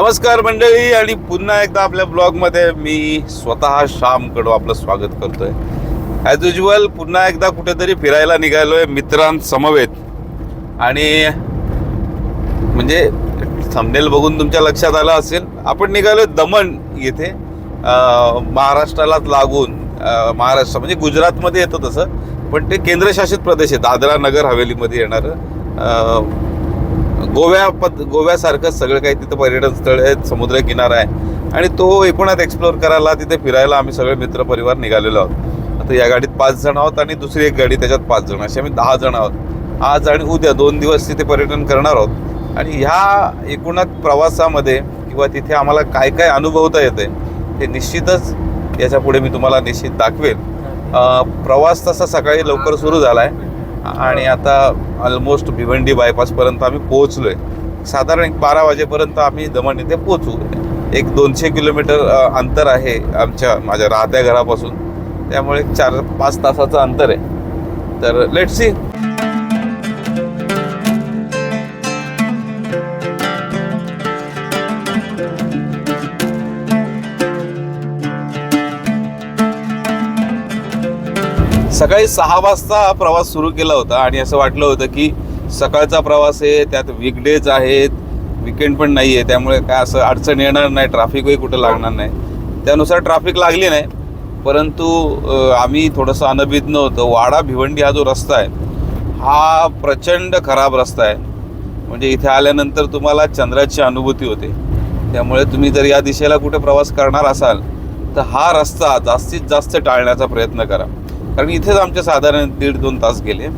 नमस्कार मंडळी आणि पुन्हा एकदा आपल्या ब्लॉगमध्ये मी स्वतः श्याम कडू आपलं स्वागत करतोय. ॲज युजल पुन्हा एकदा कुठेतरी फिरायला निघालोय मित्रांसमवेत. आणि म्हणजे थंबनेल बघून तुमच्या लक्षात आलं असेल आपण निघालोय दमण येथे. महाराष्ट्रालाच लागून महाराष्ट्र म्हणजे गुजरातमध्ये येतं तसं पण ते केंद्रशासित प्रदेश आहे दादरा नगर हवेलीमध्ये येणारं. गोव्या पद गोव्यासारखं सगळं काही तिथं पर्यटन स्थळ आहे समुद्र किनारा आहे. आणि तो एकूणात एक्सप्लोअर करायला तिथे फिरायला आम्ही सगळे मित्रपरिवार निघालेलो आहोत. आता या गाडीत पाच जण आहोत आणि दुसरी एक गाडी त्याच्यात पाच जण असे आम्ही दहा जण आहोत. आज आणि उद्या दोन दिवस तिथे पर्यटन करणार आहोत. आणि ह्या एकूणात प्रवासामध्ये किंवा तिथे आम्हाला काय काय अनुभवता येते हे निश्चितच याच्यापुढे मी तुम्हाला निश्चित दाखवेन. प्रवास तसा सकाळी लवकर सुरू झाला आहे आणि आता ऑलमोस्ट भिवंडी बायपासपर्यंत आम्ही पोहोचलोय. साधारण एक बारा वाजेपर्यंत आम्ही दमण इथे पोहोचू. एक दोनशे किलोमीटर अंतर आहे आमच्या माझ्या राहत्या घरापासून. त्यामुळे चार पाच तासाचं अंतर आहे. तर लेट सी सकाळी सहा वाजता प्रवास सुरू केला होता आणि असं वाटलं होतं की सकाळचा प्रवास आहे त्यात वीकडेज आहेत विकेंड पण नाही आहे त्यामुळे काय असं अडचण येणार नाही ट्रॅफिकही कुठं लागणार नाही. त्यानुसार ट्रॅफिक लागली नाही परंतु आम्ही थोडंसं अनभिज्ञ होतो. वाडा भिवंडी हा जो रस्ता आहे हा प्रचंड खराब रस्ता आहे. म्हणजे इथे आल्यानंतर तुम्हाला चंद्राची अनुभूती होते. त्यामुळे तुम्ही जर या दिशेला कुठे प्रवास करणार असाल तर हा रस्ता जास्तीत जास्त टाळण्याचा प्रयत्न करा. कारण इथेच आमचे साधारण दीड दोन तास गेले.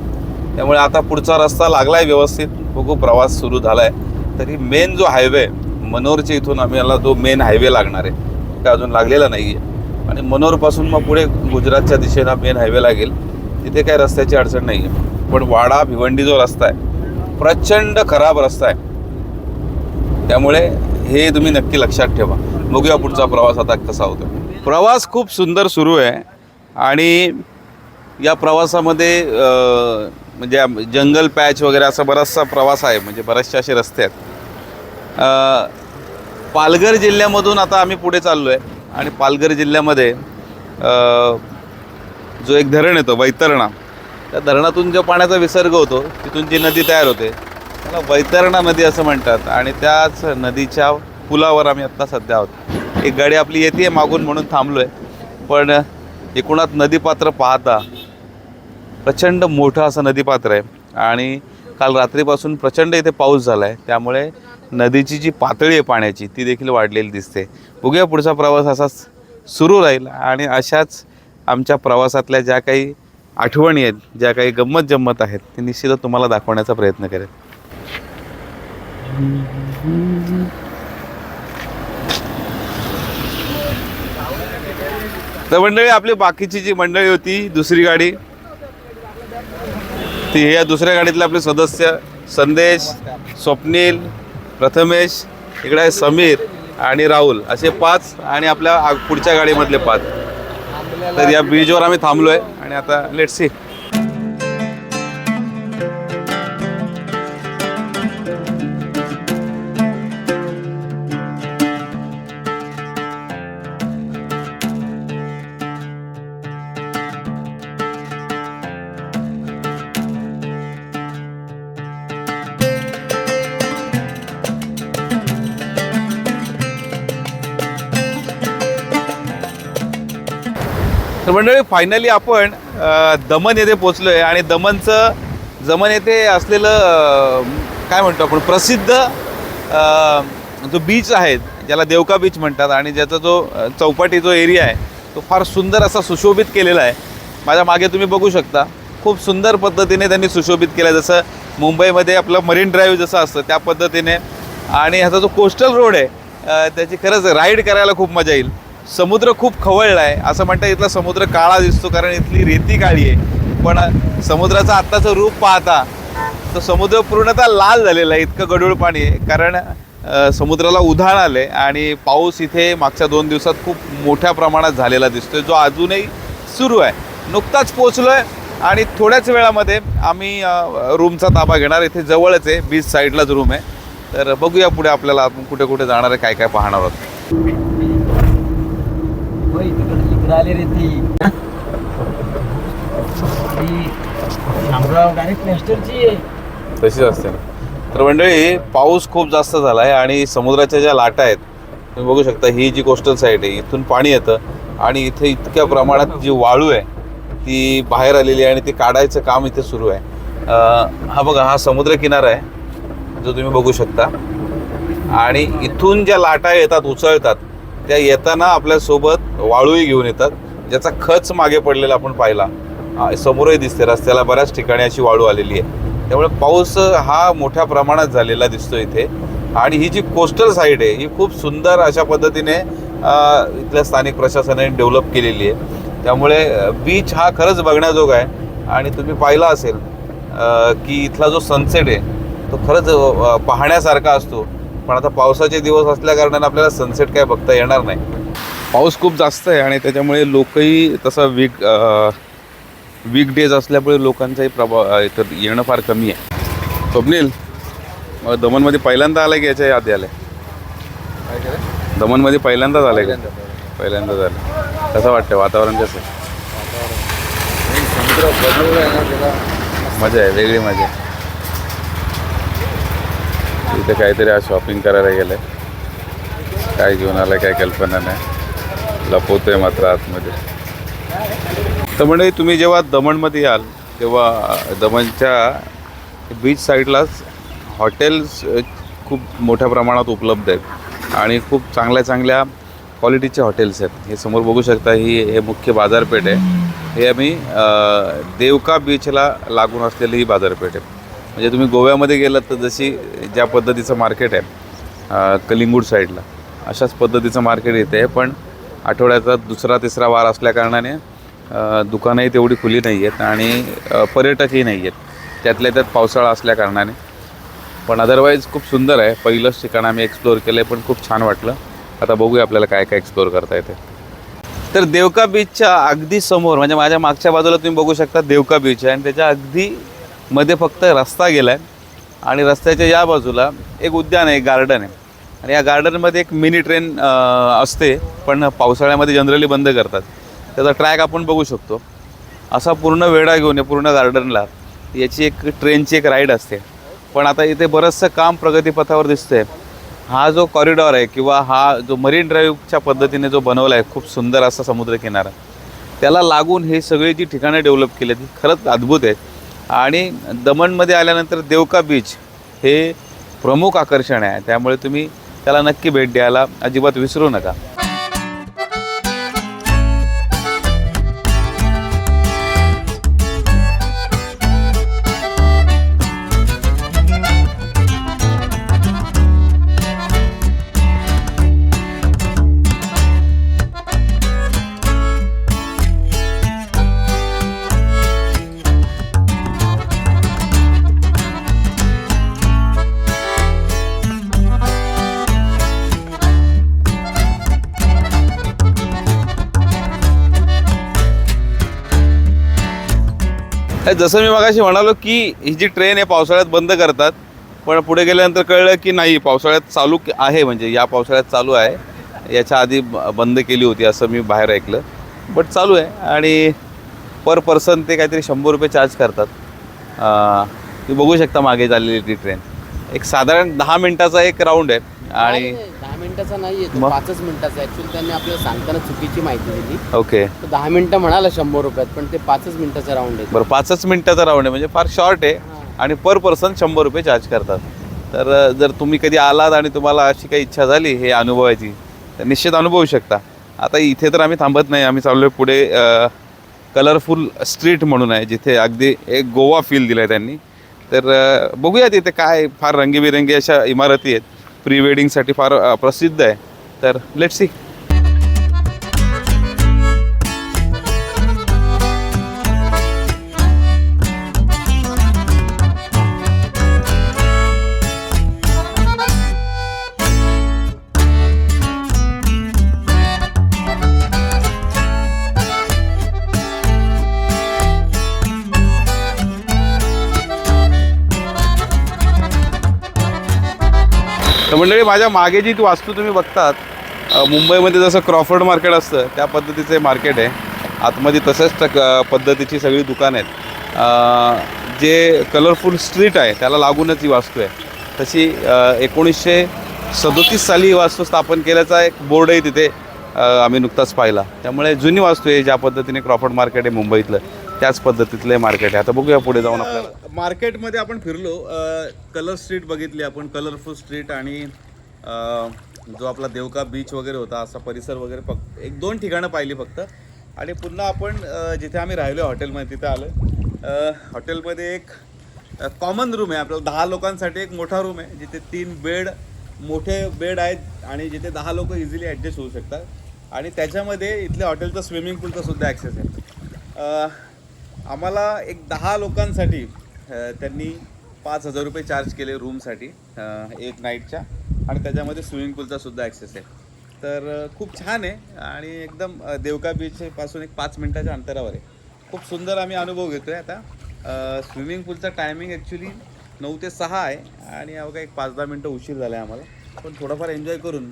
त्यामुळे आता पुढचा रस्ता लागलाय व्यवस्थित. बघू प्रवास सुरू झालाय. तरी मेन जो हायवे मनोरच्या इथून आम्हाला जो मेन हायवे लागणार आहे. ते अजून लागलेला नाही आहे आणि मनोरपासून मग पुढे गुजरातच्या दिशेला मेन हायवे लागेल. तिथे काही रस्त्याची अडचण नाही आहे पण वाडा भिवंडी जो रस्ता आहे प्रचंड खराब रस्ता आहे. त्यामुळे हे तुम्ही नक्की लक्षात ठेवा. बघूया पुढचा प्रवास आता कसा होतो प्रवास खूप सुंदर सुरू आहे. आणि या प्रवासामध्ये म्हणजे जंगल पॅच वगैरे असा बराचसा प्रवास आहे म्हणजे बरेचसे असे रस्ते आहेत. पालघर जिल्ह्यामधून आता आम्ही पुढे चाललो आहे आणि पालघर जिल्ह्यामध्ये जो एक धरण येतो वैतरणा त्या धरणातून जो पाण्याचा विसर्ग होतो तिथून जी नदी तयार होते त्याला वैतरणा नदी असं म्हणतात आणि त्याच नदीच्या पुलावर आम्ही आत्ता सध्या आहोत. एक गाडी आपली येते मागून म्हणून थांबलो आहे पण एकूणात नदीपात्र पाहता प्रचंड मोठं असं नदीपात्र आहे. आणि काल रात्रीपासून प्रचंड इथे पाऊस झाला आहे त्यामुळे नदीची जी पातळी आहे पाण्याची ती देखील वाढलेली दिसते. बघूया पुढचा प्रवास असाच सुरू राहील. आणि अशाच आमच्या प्रवासातल्या ज्या काही आठवणी आहेत ज्या काही गंमत जम्मत आहेत ते निश्चितच तुम्हाला दाखवण्याचा प्रयत्न करेल. तर मंडळी आपली बाकीची जी मंडळी होती दुसरी गाडी ती या दुसऱ्या गाडीतले आपले सदस्य संदेश स्वप्नील प्रथमेश इकडे आहे समीर आणि राहुल. असे पाच आणि आपल्या पुढच्या गाडीमधले पाच. तर या ब्रिजवर आम्ही थांबलो आहे आणि आता लेट सी मंडळी फायनली आपण दमन येथे पोचलो आहे आणि दमनचं दमन येथे असलेलं काय म्हणतो आपण प्रसिद्ध जो बीच आहे ज्याला देवका बीच म्हणतात आणि ज्याचा जो चौपाटी जो एरिया आहे तो फार सुंदर असा सुशोभित केलेला आहे. माझ्या मागे तुम्ही बघू शकता खूप सुंदर पद्धतीने त्यांनी सुशोभित केलं आहे. जसं मुंबईमध्ये आपलं मरीन ड्राईव्ह जसं असतं त्या पद्धतीने. आणि ह्याचा जो कोस्टल रोड आहे त्याची खरंच राईड करायला खूप मजा येईल. समुद्र खूप खवळला आहे असं म्हणतात इथला समुद्र काळा दिसतो कारण इथली रेती काळी आहे. पण समुद्राचं आत्ताचं रूप पाहता तर समुद्र पूर्णतः लाल झालेला आहे इतकं गडूळ पाणी आहे. कारण समुद्राला उधाण आले आणि पाऊस इथे मागच्या दोन दिवसात खूप मोठ्या प्रमाणात झालेला दिसतोय. जो अजूनही सुरू आहे. नुकताच पोचलो आहे आणि थोड्याच वेळामध्ये आम्ही रूमचा ताबा घेणार. इथे जवळच आहे बीच साईडलाच रूम आहे. तर बघूया पुढे आपल्याला आपण कुठे कुठे जाणार आहे काय काय पाहणार आहोत. झाली रे ती. शामराव डायरेक्ट प्लॅस्टरची तशीच असते ना. तर मंडळी पाऊस खूप जास्त झाला आहे आणि समुद्राच्या ज्या लाटा आहेत तुम्ही बघू शकता ही जी कोस्टल साईड आहे इथून पाणी येतं आणि इथे इतक्या प्रमाणात जी वाळू आहे ती बाहेर आलेली आहे आणि ती काढायचं काम इथे सुरू आहे. हा बघा हा समुद्र किनारा आहे जो तुम्ही बघू शकता. आणि इथून ज्या लाटा येतात उसळतात त्या येताना आपल्यासोबत वाळूही घेऊन येतात. ज्याचा खच मागे पडलेला आपण पाहिला. समोरही दिसते रस्त्याला बऱ्याच ठिकाणी अशी वाळू आलेली आहे. त्यामुळे पाऊस हा मोठ्या प्रमाणात झालेला दिसतो इथे. आणि ही जी कोस्टल साईड आहे ही खूप सुंदर अशा पद्धतीने इथल्या स्थानिक प्रशासनाने डेव्हलप केलेली आहे. त्यामुळे बीच हा खरंच बघण्याजोगा आहे. आणि तुम्ही पाहिला असेल की इथला जो सनसेट आहे तो खरंच पाहण्यासारखा असतो. पण आता पावसाचे दिवस असल्या कारणाने आपल्याला सनसेट काय बघता येणार नाही. पाऊस खूप जास्त आहे आणि त्याच्यामुळे लोकही तसा वीक वीक डेज असल्यामुळे लोकांचाही प्रभाव इथं येणं फार कमी आहे. स्वप्नील मग दमनमध्ये पहिल्यांदा आलं की याच्या आधी आलं दमनमध्ये पहिल्यांदाच आलं का? पहिल्यांदा झालं कसं वाटतं वातावरण कसं आहे? आहे मजा आहे वेगळी मजा आहे. इथे काहीतरी आज शॉपिंग करायला गेलं आहे काय घेऊन आलं काय कल्पना नाही. लपवतोय मात्र आतमध्ये. तर म्हणजे तुम्ही जेव्हा दमणमध्ये याल तेव्हा दमणच्या बीच साईडलाच हॉटेल्स खूप मोठ्या प्रमाणात उपलब्ध आहेत. आणि खूप चांगल्या चांगल्या क्वालिटीचे हॉटेल्स आहेत. हे समोर बघू शकता ही हे मुख्य बाजारपेठ आहे. हे आम्ही देवका बीचला लागून असलेली ही बाजारपेठ आहे. म्हणजे तुम्ही गोव्यामध्ये गेलात तर जशी ज्या पद्धतीचं मार्केट आहे कलिंगूड साईडला अशाच पद्धतीचं मार्केट इथे आहे. पण आठवड्याचा दुसरा तिसरा वार असल्याकारणाने दुकानंही तेवढी खुली नाही आहेत आणि पर्यटकही नाही आहेत. त्यातल्या त्यात पावसाळा असल्याकारणाने पण अदरवाईज खूप सुंदर आहे. पहिलंच ठिकाण आम्ही एक्सप्लोअर केलं आहे पण खूप छान वाटलं. आता बघूया आपल्याला काय काय एक्सप्लोअर करता येते. तर देवका बीचच्या अगदी समोर म्हणजे माझ्या मागच्या बाजूला तुम्ही बघू शकता देवका बीच आहे. आणि त्याच्या अगदी मध्ये फक्त रस्ता गेला आहे आणि रस्त्याच्या या बाजूला एक उद्यान आहे गार्डन आहे. आणि या गार्डनमध्ये एक मिनी ट्रेन असते पण पावसाळ्यामध्ये जनरली बंद करतात. त्याचा ट्रॅक आपण बघू शकतो. असा पूर्ण वेढा घेऊन या पूर्ण गार्डनला याची एक ट्रेनची एक राईड असते. पण आता इथे बरंचसं काम प्रगतीपथावर दिसतंय. हा जो कॉरिडॉर आहे किंवा हा जो मरीन ड्राईव्हच्या पद्धतीने जो बनवला आहे खूप सुंदर असा समुद्रकिनारा त्याला लागून हे सगळी जी ठिकाणं डेव्हलप केली ती खरंच अद्भुत आहेत. आणि दमणमध्ये आल्यानंतर देवका बीच हे प्रमुख आकर्षण आहे. त्यामुळे तुम्ही त्याला नक्की भेट द्यायला अजिबात विसरू नका. जसं मी मगाशी म्हणालो की ही जी ट्रेन आहे पावसाळ्यात बंद करतात पण पुढे गेल्यानंतर कळलं की नाही पावसाळ्यात चालू आहे म्हणजे या पावसाळ्यात चालू आहे. याच्या आधी ब- बंद केली होती असं मी बाहेर ऐकलं. बट चालू आहे आणि पर पर्सन ते काहीतरी शंभर रुपये चार्ज करतात. अं, तुम्ही बघू शकता मागे झालेली ती ट्रेन एक साधारण दहा मिनटाचा एक राऊंड आहे. आणि दहा मिनिटाचा नाहीये तो मग? पाचच मिनिटाचा ऍक्च्युअली त्यांनी आपल्याला सांगताना चुकीची माहिती दिली. ओके. तो दहा मिनिटं म्हणाला शंभर रुपयात पण ते पाचच मिनिटाचा राऊंड आहे. बरं पाचच मिनिटाचा राऊंड आहे म्हणजे फार शॉर्ट आहे. आणि पर पर्सन शंभर रुपये चार्ज करतात. तर अ, जर तुम्ही कधी आलात आणि तुम्हाला अशी काही इच्छा झाली हे अनुभवायची तर निश्चित अनुभवू शकता. आता इथे तर आम्ही थांबत नाही आम्ही चाललो आहे पुढे कलरफुल स्ट्रीट म्हणून आहे जिथे अगदी एक गोवा फील दिला आहे त्यांनी. तर अ, बघूया तिथे काय फार रंगीबिरंगी अशा इमारती आहेत. प्री वेडिंगसाठी फार प्रसिद्ध आहे. तर लेट्स सी मंडळी माझ्या मागे जी वास्तू तुम्ही बघतात मुंबईमध्ये जसं क्रॉफर्ड मार्केट असतं त्या पद्धतीचं हे मार्केट आहे. आतमध्ये तसंच क- पद्धतीची सगळी दुकानं आहेत. जे कलरफुल स्ट्रीट आहे त्याला लागूनच ही वास्तू आहे. तशी एकोणीसशे सदोतीस साली ही वास्तू स्थापन केल्याचा एक बोर्डही तिथे आम्ही नुकताच पाहिला. त्यामुळे जुनी वास्तू आहे ज्या पद्धतीने क्रॉफर्ड मार्केट आहे मुंबईतलं. त्याच पद्धतीतलं मार्केट आहे. आता बघूया पुढे जाऊन आपल्याला. मार्केटमध्ये आपण फिरलो. कलर स्ट्रीट बघितली आपण. कलरफुल स्ट्रीट आणि जो आपला देवका बीच वगैरे होता असा परिसर वगैरे फक्त एक दोन ठिकाणं पाहिली फक्त. आणि पुन्हा आपण जिथे आम्ही राहिलो हॉटेलमध्ये तिथे आलो हॉटेलमध्ये एक कॉमन रूम आहे. आपल्याला दहा लोकांसाठी एक मोठा रूम आहे जिथे तीन बेड मोठे बेड आहेत आणि जिथे दहा लोक इझिली ॲडजस्ट होऊ शकतात. आणि त्याच्यामध्ये इथल्या हॉटेलचं स्विमिंग पूलचा सुद्धा ॲक्सेस आहे. आम्हाला एक दहा लोकांसाठी त्यांनी पाच हजार रुपये चार्ज केले रूमसाठी एक नाईटच्या आणि त्याच्यामध्ये स्विमिंग पूलचा सुद्धा ॲक्सेस आहे. तर खूप छान आहे. आणि एकदम देवका बीचपासून एक पाच मिनटाच्या अंतरावर आहे. खूप सुंदर आम्ही अनुभव घेतो आहे आता स्विमिंग पूलचा टायमिंग ॲक्च्युली नऊ ते सहा आहे. आणि अवघा एक पाच दहा मिनटं उशीर झाला आहे आम्हाला. पण थोडाफार एन्जॉय करून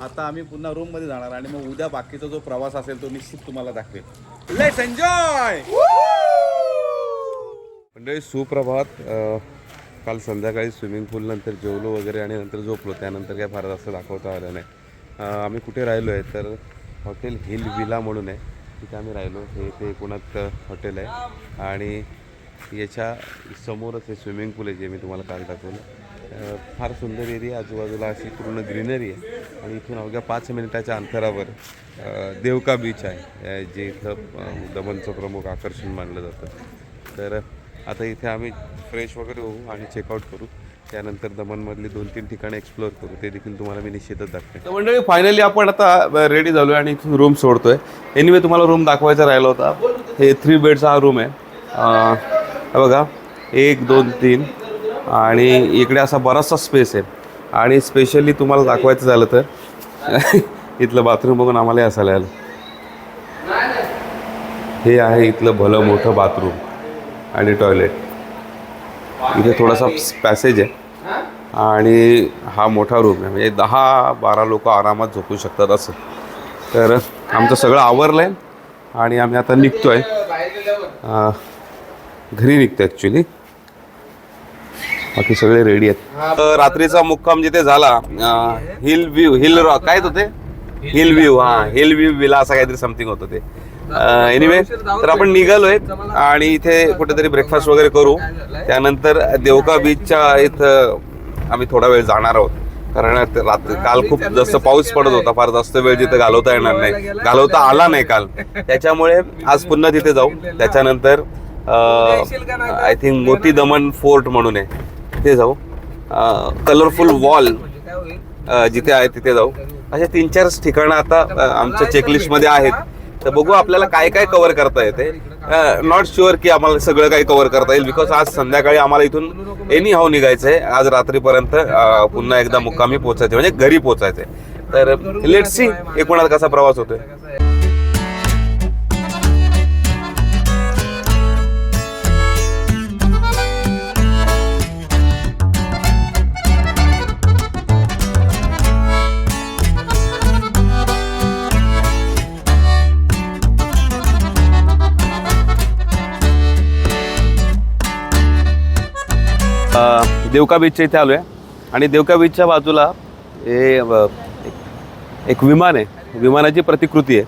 आता आम्ही पुन्हा रूममध्ये जाणार. आणि मग उद्या बाकीचा जो प्रवास असेल तो निश्चित तुम्हाला दाखवेल. लेट्स एन्जॉय मंडळी सुप्रभात. काल संध्याकाळी स्विमिंग पूल नंतर जेवलो वगैरे आणि नंतर झोपलो. त्यानंतर काय फार जास्त दाखवता आलं नाही. आम्ही कुठे राहिलो आहे तर हॉटेल हिल विला म्हणून आहे. तिथे आम्ही राहिलो. हे ते एकूणात हॉटेल आहे. आणि याच्या समोरच हे स्विमिंग पूल आहे जे मी तुम्हाला काल दाखवलं. फार सुंदर एरिया. आजूबाजूला अशी पूर्ण ग्रीनरी आहे. आणि इथून अवघ्या पाच मिनिटाच्या अंतरावर देवका बीच आहे. जे इथं दमनचं प्रमुख आकर्षण मानलं जातं. तर आता इथे आम्ही फ्रेश वगैरे होऊ आणि चेकआउट करू. त्यानंतर दमनमधली दोन तीन ठिकाणं एक्सप्लोअर करू. ते देखील तुम्हाला मी निश्चितच दाखवेन. तर मंडळी फायनली आपण आता रेडी झालो आहे आणि रूम सोडतोय. एनिवे तुम्हाला रूम दाखवायचा राहिला होता. हे थ्री बेडचा हा रूम आहे. बघा. एक दोन तीन. आणि इकडे असा बराचसा स्पेस आहे. आणि स्पेशली तुम्हाला दाखवायचं झालं तर इथलं बाथरूम बघून आम्हाला असायला आलं. हे आहे इथलं भलं मोठं बाथरूम आणि टॉयलेट इथे थोडासा पॅसेज आहे. आणि हा मोठा रूम आहे. म्हणजे दहा बारा लोक आरामात झोपू शकतात असं. तर आमचं सगळं आवरलं आहे आणि आम्ही आता निघतो आहे घरी निघतो ॲक्च्युली बाकी सगळे रेडी आहेत. तर रात्रीचा मुक्काम जिथे झाला हिल व्ह्यू हिल रॉक काय होते? हिल व्ह्यू हा हिल व्ह्यू विला असं काहीतरी समथिंग होतं ते. एनिवे तर आपण निघालोय आणि इथे कुठेतरी ब्रेकफास्ट वगैरे करू. त्यानंतर देवका बीचच्या इथं आम्ही थोडा वेळ जाणार आहोत. कारण रात्री काल खूप जास्त पाऊस पडत होता. फार जास्त वेळ तिथे घालवता येणार नाही. घालवता आला नाही काल. त्याच्यामुळे आज पुन्हा तिथे जाऊ. त्याच्यानंतर आय थिंक मोती दमन फोर्ट म्हणून आहे. तिथे जाऊ. कलरफुल वॉल जिथे आहे तिथे जाऊ. अशा तीन चार ठिकाणं आता आमच्या आमच्या चेकलिस्टमध्ये आहेत. तर बघू आपल्याला काय काय कव्हर करता येते. नॉट शुअर की आम्हाला सगळं काही कव्हर करता येईल बिकॉज आज संध्याकाळी आम्हाला इथून एनी हाव निघायचं आहे आज रात्रीपर्यंत पुन्हा एकदा मुक्कामी पोचायचे म्हणजे घरी पोचायचे तर लेट सी एकूणात कसा प्रवास होतोय. देवका बीचच्या इथे आलो आहे आणि देवका बीचच्या बाजूला हे एक- विमान आहे. विमानाची प्रतिकृती आहे.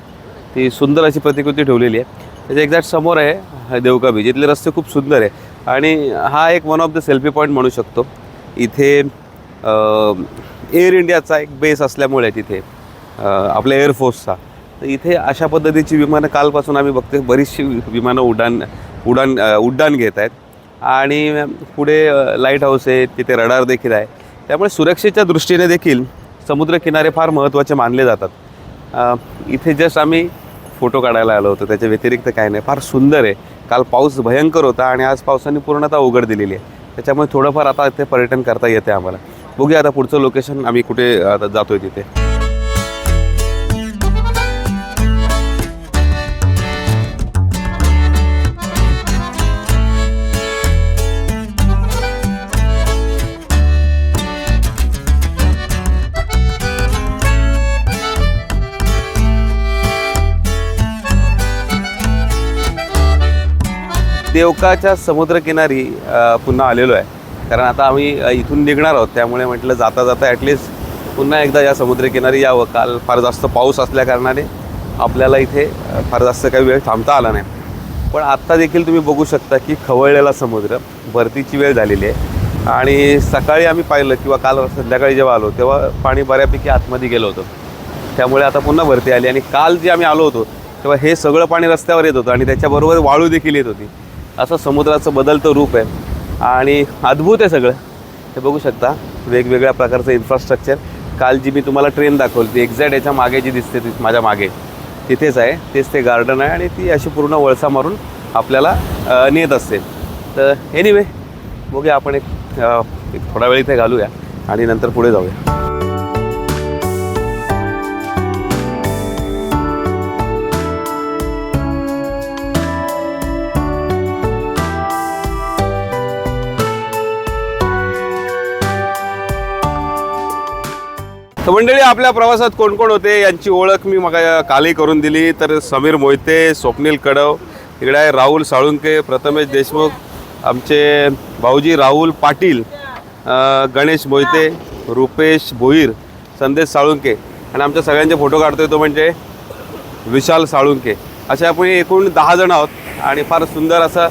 ती सुंदर अशी प्रतिकृती ठेवलेली आहे. त्याच्या एक्झॅक्ट समोर आहे हा देवका बीच इथले रस्ते खूप सुंदर आहे. आणि हा एक one of the selfie point म्हणू शकतो. इथे एअर इंडियाचा एक बेस असल्यामुळे तिथे आपल्या एअरफोर्सचा तर इथे अशा पद्धतीची विमानं कालपासून आम्ही बघतो बरीचशी वि- विमानं उड्डाण उडाण उड्डाण घेत आहेत. आणि पुढे लाइट हाऊस आहे तिथे रडार देखील आहे. त्यामुळे सुरक्षेच्या दृष्टीने देखील समुद्रकिनारे फार महत्त्वाचे मानले जातात. इथे जस्ट आम्ही फोटो काढायला आलो होतो. त्याच्या व्यतिरिक्त काही नाही. फार सुंदर आहे. काल पाऊस भयंकर होता आणि आज पावसाने पूर्णतः उघड दिलेली आहे. त्याच्यामुळे थोडंफार आता इथे पर्यटन करता येते आम्हाला. बघूया आता पुढचं लोकेशन आम्ही कुठे आता जातोय तिथे. देवकाच्या समुद्रकिनारी पुन्हा आलेलो आहे. कारण आता आम्ही इथून निघणार आहोत. त्यामुळे म्हटलं जाता जाता ॲटलिस्ट पुन्हा एकदा या समुद्रकिनारी यावं. काल फार जास्त पाऊस असल्याकारणाने आपल्याला इथे फार जास्त काही वेळ थांबता आला नाही. पण आत्ता देखील तुम्ही बघू शकता की खवळलेला समुद्र भरतीची वेळ झालेली आहे. आणि सकाळी आम्ही पाहिलं किंवा काल संध्याकाळी जेव्हा आलो तेव्हा पाणी बऱ्यापैकी आतमध्ये गेलं होतं. त्यामुळे आता पुन्हा भरती आली. आणि काल जे आम्ही आलो होतो तेव्हा हे सगळं पाणी रस्त्यावर येत होतं आणि त्याच्याबरोबर वाळू देखील येत होती. असं समुद्राचं बदलतं रूप आहे. आणि अद्भुत आहे सगळं. हे बघू शकता वेगवेगळ्या प्रकारचं इन्फ्रास्ट्रक्चर काल जी मी तुम्हाला ट्रेन दाखवली ती एक्झॅक्ट याच्या मागे जी दिसते ती माझ्या मागे. तिथेच आहे. तेच ते गार्डन आहे आणि ती अशी पूर्ण वळसा मारून आपल्याला नेत असते. तर एनिवे बघूया आपण एक एक थोडा वेळ इथे घालूया आणि नंतर पुढे जाऊया. तर मंडळी आपल्या प्रवासात कोण कोण होते यांची ओळख मी मग कालही करून दिली. तर समीर मोहिते स्वप्नील कडव इकडे आहे राहुल साळुंके प्रथमेश देशमुख आमचे भाऊजी राहुल पाटील गणेश मोहिते रुपेश भोईर संदेश साळुंके. आणि आमच्या सगळ्यांचे फोटो काढतोय तो म्हणजे विशाल साळुंके. असे आपण एकूण दहा जण आहोत आणि फार सुंदर असं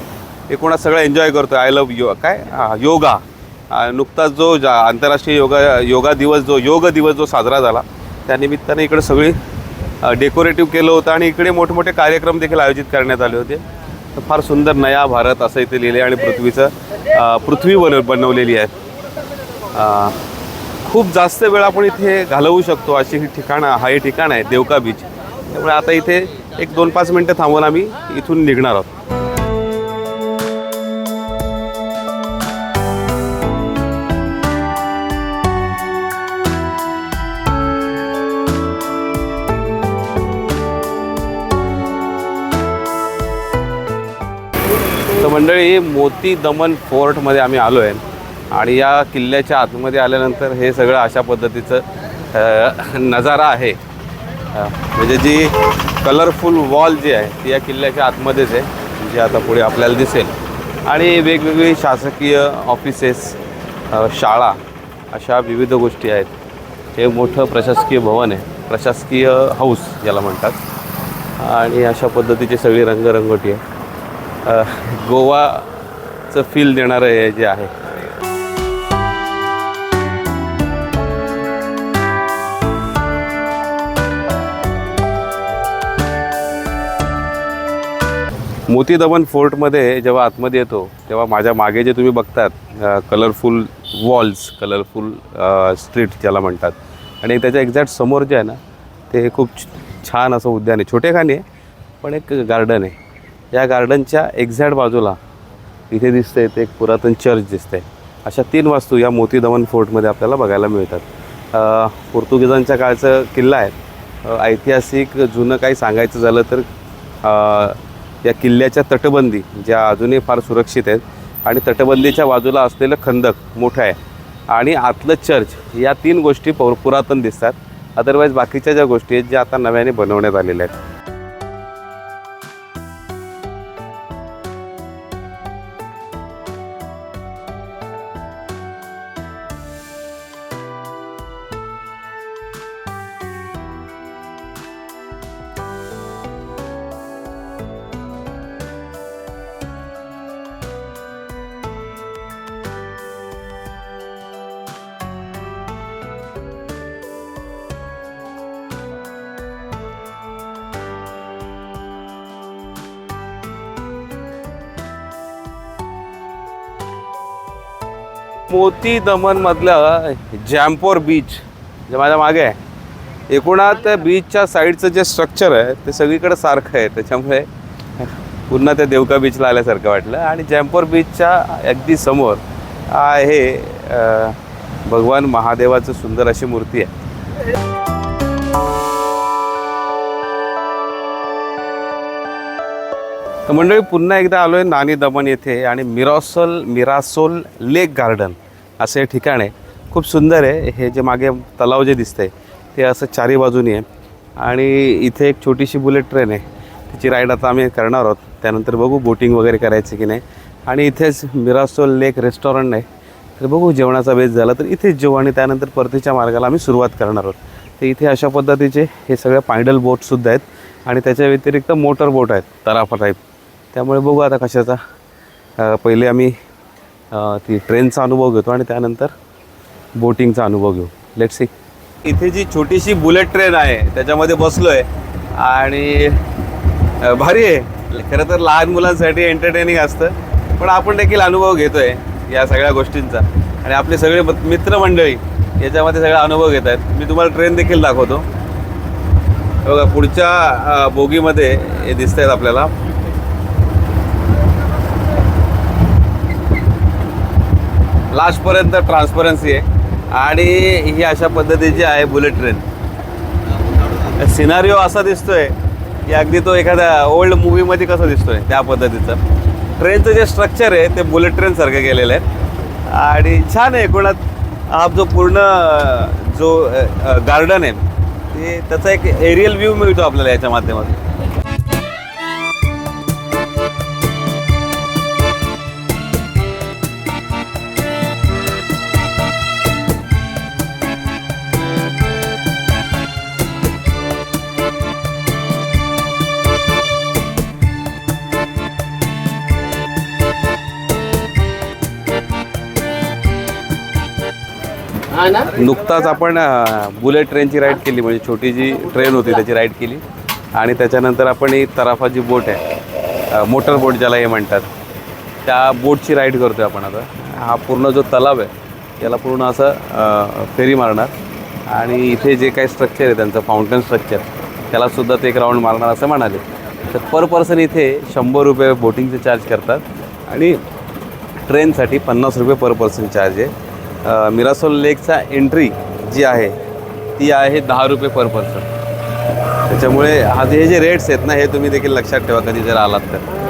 एकूणच सगळं एन्जॉय करतो आय लव्ह यो काय? योगा. नुकताच जो जा आंतरराष्ट्रीय योगा योगा दिवस जो योग दिवस जो साजरा झाला त्यानिमित्ताने इकडे सगळी डेकोरेटिव्ह केलं होतं आणि इकडे मोठमोठे कार्यक्रम देखील आयोजित करण्यात आले होते. तर फार सुंदर नया भारत असं इथे लिहिले आणि पृथ्वीचं पृथ्वी बन बनवलेली आहे. खूप जास्त वेळ आपण इथे घालवू शकतो अशी ही ठिकाणं हा हे ठिकाण आहे देवका बीच त्यामुळे आता इथे एक दोन पाच मिनटं थांबून आम्ही इथून निघणार आहोत. मंडळी मोती दमन फोर्टमध्ये आम्ही आलो आहे आणि या किल्ल्याच्या आतमध्ये आल्यानंतर हे सगळं अशा पद्धतीचं नजारा आहे. म्हणजे जी कलरफुल वॉल जी आहे ती या किल्ल्याच्या आतमध्येच आहे जी आता पुढे आपल्याला दिसेल. आणि वेगवेगळी शासकीय ऑफिसेस शाळा अशा विविध गोष्टी आहेत. हे मोठं प्रशासकीय भवन आहे. प्रशासकीय हाऊस याला म्हणतात. आणि अशा पद्धतीची सगळी रंगरंगोटी आहे. गोवाचं फील देणारं हे जे आहे. मोती दमन फोर्टमध्ये जेव्हा आतमध्ये येतो तेव्हा माझ्या मागे जे तुम्ही बघतात कलरफुल वॉल्स कलरफुल स्ट्रीट ज्याला म्हणतात. आणि त्याच्या एक्झॅक्ट समोर जे आहे ना ते खूप छ- छान असं उद्यान आहे. छोटेखानी आहे पण एक गार्डन आहे. या गार्डनच्या एक्झॅक्ट बाजूला इथे दिसतंय ते एक पुरातन चर्च दिसतंय. अशा तीन वास्तू या मोती दमन फोर्टमध्ये आपल्याला बघायला मिळतात. पोर्तुगीजांच्या काळचं किल्ला आहे. ऐतिहासिक जुनं काही सांगायचं झालं तर या किल्ल्याच्या तटबंदी ज्या अजूनही फार सुरक्षित आहेत आणि तटबंदीच्या बाजूला असलेलं खंदक मोठं आहे. आणि आतलं चर्च या तीन गोष्टी पौ पुरातन दिसतात. अदरवाईज बाकीच्या ज्या गोष्टी आहेत ज्या आता नव्याने बनवण्यात आलेल्या आहेत. दमनमधलं जॅम्पोर बीच जे माझ्या मागे आहे. एकूणात त्या बीचच्या साईडचं जे स्ट्रक्चर आहे ते सगळीकडे सारखं आहे. त्याच्यामुळे पुन्हा त्या देवका बीचला आल्यासारखं वाटलं. आणि जॅम्पोर बीचच्या अगदी समोर आहे भगवान महादेवाचं सुंदर अशी मूर्ती आहे. तर मंडळी पुन्हा एकदा आलो आहे नानी दमन येथे आणि मिरासोल मिरासोल लेक गार्डन. असे ठिकाण आहे. खूप सुंदर आहे. हे जे मागे तलाव जे दिसतंय ते असं चारी बाजूनी आहे. आणि इथे एक छोटीशी बुलेट ट्रेन आहे. तिची राईड आता आम्ही करणार आहोत. त्यानंतर बघू बोटिंग वगैरे करायची की नाही. आणि इथेच मिरासोल लेक रेस्टॉरंट आहे तर बघू जेवणाचा बेस झाला तर इथेच जेवू आणि त्यानंतर परतीच्या मार्गाला आम्ही सुरुवात करणार आहोत. तर इथे अशा पद्धतीचे हे सगळे पायडल बोटसुद्धा आहेत. आणि त्याच्या व्यतिरिक्त मोटर बोट आहेत तराफा टाईप त्यामुळे बघू आता कशाचा पहिले आम्ही ती ट्रेनचा अनुभव घेतो आणि त्यानंतर बोटिंगचा अनुभव घेऊ. लेट सी इथे जी छोटीशी बुलेट ट्रेन आहे त्याच्यामध्ये बसलो आहे आणि भारी आहे. खरं तर लहान मुलांसाठी एंटरटेनिंग असतं पण आपण देखील अनुभव घेतो आहे या सगळ्या गोष्टींचा. आणि आपले सगळे मित्रमंडळी याच्यामध्ये सगळा अनुभव घेत आहेत. मी तुम्हाला ट्रेन देखील दाखवतो. बघा पुढच्या बोगीमध्ये हे दिसत आहेत आपल्याला. लास्टपर्यंत ट्रान्सपरन्सी आहे. आणि ही अशा पद्धतीची आहे बुलेट ट्रेन सिनारिओ असा दिसतोय की अगदी तो एखाद्या ओल्ड मूवीमध्ये कसं दिसतोय त्या पद्धतीचं. ट्रेनचं जे स्ट्रक्चर आहे ते बुलेट ट्रेनसारखं केलेलं आहे. आणि छान आहे कोणात हा जो पूर्ण जो गार्डन आहे ते त्याचा एक एरियल व्ह्यू मिळतो आपल्याला याच्या माध्यमातून. नुकताच आपण बुलेट ट्रेनची राईड केली म्हणजे छोटी जी ट्रेन होती त्याची राईड केली. आणि त्याच्यानंतर आपण ही तराफा जी बोट आहे मोटर बोट ज्याला हे म्हणतात त्या बोटची राईड करतोय आपण आता. हा पूर्ण जो तलाव आहे त्याला पूर्ण असं फेरी मारणार. आणि इथे जे काही स्ट्रक्चर आहे त्यांचं फाउंटन स्ट्रक्चर त्यालासुद्धा ते एक राऊंड मारणार असं म्हणाले. तर पर पर्सन इथे शंभर रुपये बोटिंगचे चार्ज करतात. आणि ट्रेनसाठी पन्नास रुपये पर पर्सन चार्ज आहे. मिरासोल लेकचा एंट्री जी आहे ती आहे दहा रुपये पर पर्सन त्याच्यामुळे हा हे जे रेट्स आहेत ना हे तुम्ही देखील लक्षात ठेवा कधी जर आलात तर.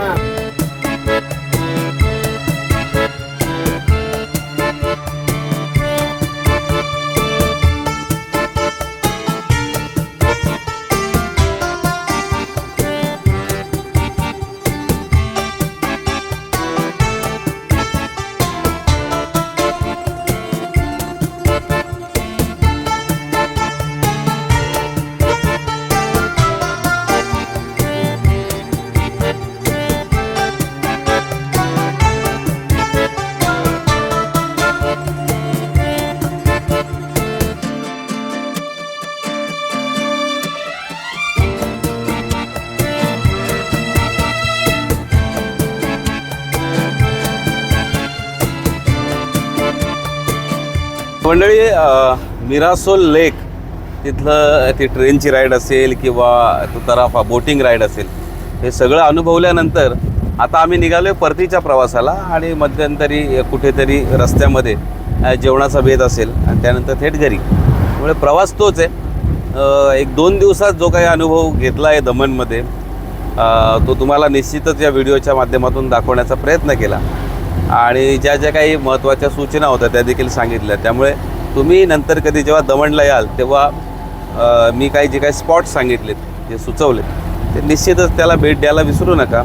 मंडळी मिरासोल लेक तिथलं ती ट्रेनची राईड असेल किंवा तो तराफा बोटिंग राईड असेल हे सगळं अनुभवल्यानंतर आता आम्ही निघालो परतीच्या प्रवासाला आणि मध्यंतरी कुठेतरी रस्त्यामध्ये जेवणाचा भेद असेल आणि त्यानंतर थेट घरी. त्यामुळे प्रवास तोच आहे. एक दोन दिवसात जो काही अनुभव घेतला आहे दमनमध्ये तो तुम्हाला निश्चितच या व्हिडिओच्या माध्यमातून दाखवण्याचा प्रयत्न केला. आणि ज्या ज्या काही महत्त्वाच्या सूचना होत्या त्या देखील सांगितल्या. त्यामुळे तुम्ही नंतर कधी जेव्हा दमणला याल तेव्हा मी काही जे काही स्पॉट सांगितलेत जे सुचवले ते निश्चितच त्याला भेट द्यायला विसरू नका.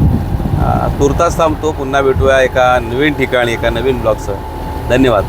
तुर्तास थांबतो. पुन्हा भेटूया एका नवीन ठिकाणी एका नवीन ब्लॉगसह धन्यवाद.